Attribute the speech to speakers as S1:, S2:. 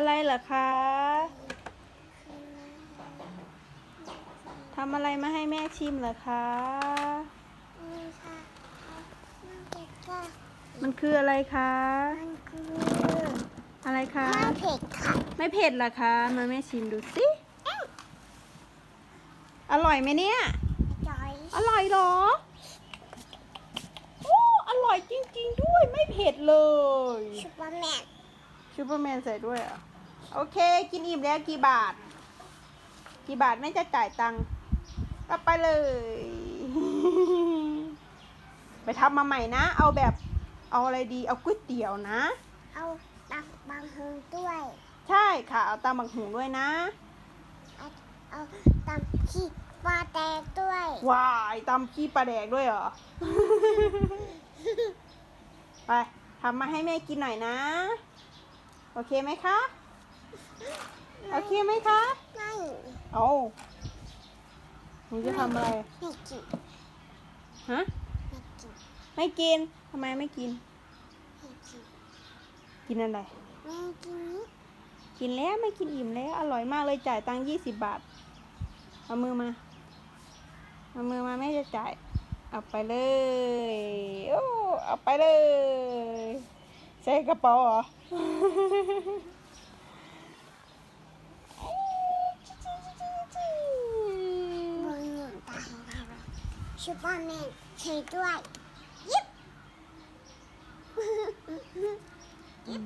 S1: อะไรเหรอคะทำอะไรมาให้แม่ชิมเหรอคะ
S2: นี่ค่ะมันเผ็ดค่ะ
S1: มันคืออะไรคะ
S2: มันคือ
S1: อะไรคะ
S2: มะเผ็ดค่ะ
S1: ไม่เผ็ดเหรอคะมาแม่ชิมดูสิอร่อยไหมเนี่ย
S2: จอย
S1: อร่อยเหรอโอ้อร่อยจริง ๆ ด้วยไม่เผ็ดเลย
S2: ซูเปอร์แมน
S1: ซูเปอร์แมนใส่ด้วยเหรอะ โอเค กินอิ่มแล้วกี่บาท กี่บาทแม่จะจ่ายตังค์ก็ไปเลย ไปทำมาใหม่นะ เอาแบบเอาอะไรดี เอาก๋วยเตี๋ยวนะ
S2: เอาตักบางฮึงด้วย
S1: ใช่ค่ะ เอาตำบักหุงด้วยนะ
S2: เอาเอาตำขี้ปลาแตกด้วย
S1: วายตำขี้ปลาแดกด้วยเหรอ ไปทำมาให้แม่กินหน่อยนะ โอเคไหมคะ โอเคไหมคะ
S2: ไม่
S1: เอาหนูจะทำอะไร
S2: ไม่กิน
S1: ฮะ
S2: ไม่กิน
S1: ไม่กิน ทำไมไม่กิน
S2: ไม่กิน
S1: กินอะไร
S2: ไม่กิน
S1: กินแล้วไม่กินอิ่มแล้ว อร่อยมากเลยจ่ายตังค์ยี่สิบบาท เอามือมา เอามือมาแม่จะจ่าย เอาไปเลย โอ้ เอาไปเลย ใส่กระเป๋าเหรอ
S2: ซูเปอร์แมนใช้ด้วยยิบ